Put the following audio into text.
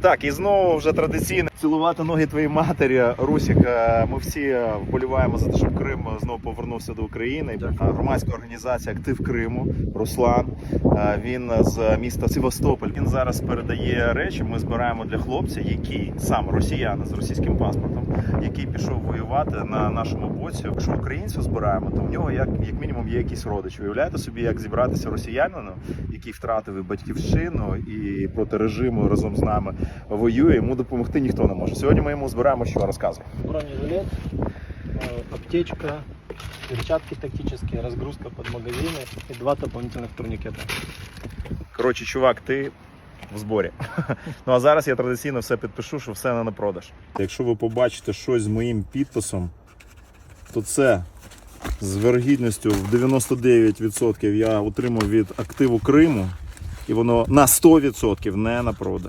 Так, і знову вже традиційно цілувати ноги твоїй матері. Русік, е, ми всі вболіваємо за те, щоб Крим знову повернувся до України. Так. Е, Громадська організація Актив Криму Руслан. е, Він з міста Севастополь. Він зараз передає речі. Ми збираємо для хлопця, який сам росіянин з російським паспортом, який пішов воювати на нашому боці. Якщо українцю збираємо, то в нього як, як мінімум є якісь родичі. Уявляєте собі, як зібратися росіянину, який втратив і батьківщину і проти режиму разом з нами воює. Йому допомогти ніхто не може. Сьогодні ми йому збираємо, що розказуємо. Бронежилет, э, аптечка, перчатки тактические, разгрузка под магазины и два дополнительных турникета. Коротше, чувак, ти в зборі. Ну а зараз я традиційно все підпишу, що все не на продаж. Якщо ви побачите щось з моїм підписом, то це з вергідністю в 99% я отримав від активу Криму, і воно на 100% не на продаж.